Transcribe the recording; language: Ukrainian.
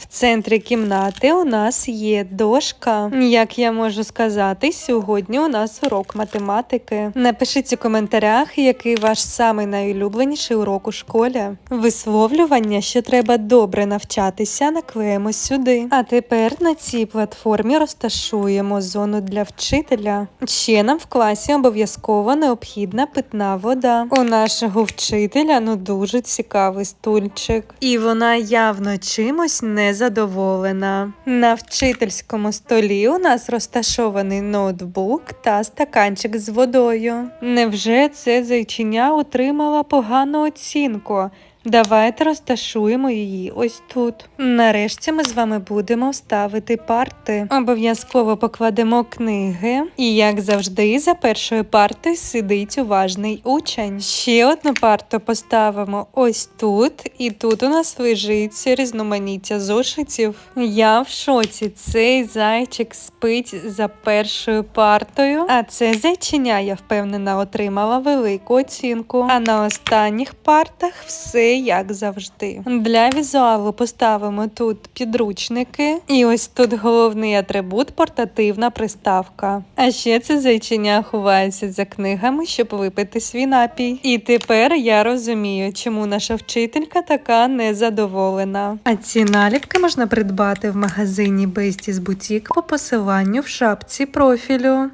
В центрі кімнати у нас є дошка. Як я можу сказати, сьогодні у нас урок математики. Напишіть у коментарях, який ваш самий найулюбленіший урок у школі. Висловлювання, що треба добре навчатися, наклеїмо сюди. А тепер на цій платформі розташуємо зону для вчителя. Ще нам в класі обов'язково необхідна питна вода. У нашого вчителя ну дуже цікавий стульчик, і вона явно чимось незадоволена. На вчительському столі у нас розташований ноутбук та стаканчик з водою. Невже це зайчиня отримала погану оцінку? Давайте розташуємо її ось тут. Нарешті ми з вами будемо ставити парти. Обов'язково покладемо книги. І як завжди, за першою партою сидить уважний учень. Ще одну парту поставимо ось тут, і тут у нас лежить різноманіття зошитів. Я в шоці. Цей зайчик спить за першою партою, а це зайчиня, я впевнена, отримала велику оцінку. А на останніх партах все як завжди. Для візуалу поставимо тут підручники, і ось тут головний атрибут портативна приставка. А ще це зайчиня ховається за книгами, щоб випити свій напій. І тепер я розумію, чому наша вчителька така незадоволена. А ці наліпки можна придбати в магазині Besties Boutique по посиланню в шапці профілю.